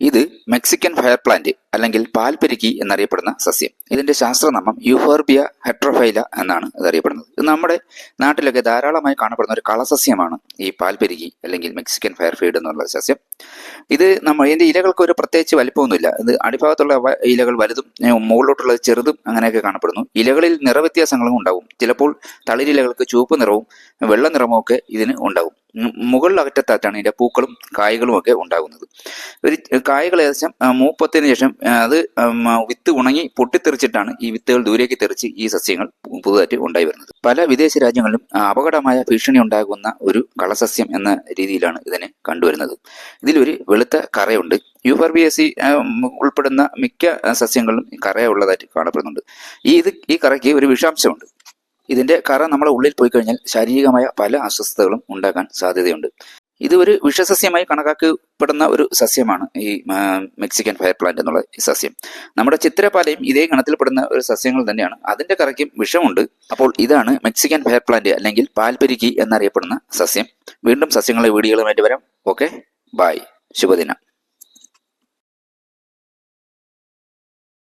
ഇത് Mexican fire plant അല്ലെങ്കിൽ പാൽപെരുക്കി എന്നറിയപ്പെടുന്ന സസ്യം. ഇതിന്റെ ശാസ്ത്രനാമം യുഹോർബിയ ഹെട്രോഫൈല എന്നാണ് ഇതറിയപ്പെടുന്നത് ഇത് നമ്മുടെ നാട്ടിലൊക്കെ ധാരാളമായി കാണപ്പെടുന്ന ഒരു കളസസ്യമാണ് ഈ പാൽപെരുക്കി അല്ലെങ്കിൽ മെക്സിക്കൻ ഫയർ ഫീഡ് എന്നുള്ള സസ്യം. ഇത് നമ്മൾ ഇതിന്റെ ഇലകൾക്ക് ഒരു പ്രത്യേകിച്ച് വലിപ്പമൊന്നുമില്ല. ഇത് അടിഭാഗത്തുള്ള ഇലകൾ വലുതും മുകളിലോട്ടുള്ള ചെറുതും അങ്ങനെയൊക്കെ കാണപ്പെടുന്നു. ഇലകളിൽ നിറവ്യത്യാസങ്ങളും ഉണ്ടാവും ചിലപ്പോൾ തളിരിലകൾക്ക് ചുവപ്പ് നിറവും വെള്ള നിറവും ഒക്കെ ഇതിന് ഉണ്ടാവും മുകളിൽ അകറ്റത്തായിട്ടാണ് ഇതിന്റെ പൂക്കളും കായ്കളും ഒക്കെ ഉണ്ടാകുന്നത്. ഒരു കായകൾ ഏകദേശം മൂപ്പത്തിന് ശേഷം അത് വിത്ത് ഉണങ്ങി പൊട്ടിത്തെറിച്ചിട്ടാണ് ഈ വിത്തുകൾ ദൂരേക്ക് തെറിച്ച് ഈ സസ്യങ്ങൾ പുതുതായിട്ട് ഉണ്ടായി വരുന്നത്. പല വിദേശ രാജ്യങ്ങളിലും അപകടമായ ഭീഷണി ഉണ്ടാകുന്ന ഒരു കളസസ്യം എന്ന രീതിയിലാണ് ഇതിനെ കണ്ടുവരുന്നത്. ഇതിലൊരു വെളുത്ത കറയുണ്ട്. യുഫർബിയസി ഉൾപ്പെടുന്ന മിക്ക സസ്യങ്ങളിലും കറയുള്ളതായിട്ട് കാണപ്പെടുന്നുണ്ട്. ഈ ഇത് ഈ കറയ്ക്ക് ഒരു വിഷാംശമുണ്ട്. ഇതിന്റെ കറ നമ്മുടെ ഉള്ളിൽ പോയി കഴിഞ്ഞാൽ ശാരീരികമായ പല അസ്വസ്ഥതകളും ഉണ്ടാക്കാൻ സാധ്യതയുണ്ട്. ഇത് ഒരു വിഷസസ്യമായി കണക്കാക്കപ്പെടുന്ന ഒരു സസ്യമാണ് ഈ മെക്സിക്കൻ ഫയർ പ്ലാന്റ് എന്നുള്ള ഈ സസ്യം. നമ്മുടെ ചിത്രപാലയും ഇതേ ഗണത്തിൽപ്പെടുന്ന ഒരു സസ്യങ്ങൾ തന്നെയാണ്. അതിന്റെ കറയ്ക്കും വിഷമുണ്ട്. അപ്പോൾ ഇതാണ് മെക്സിക്കൻ ഫയർ പ്ലാന്റ് അല്ലെങ്കിൽ പാൽപ്പെരുക്കി എന്നറിയപ്പെടുന്ന സസ്യം. വീണ്ടും സസ്യങ്ങളെ വീഡിയോകളുമായിട്ട് വരാം. ഓക്കെ? ബായ് ശുഭദിനം.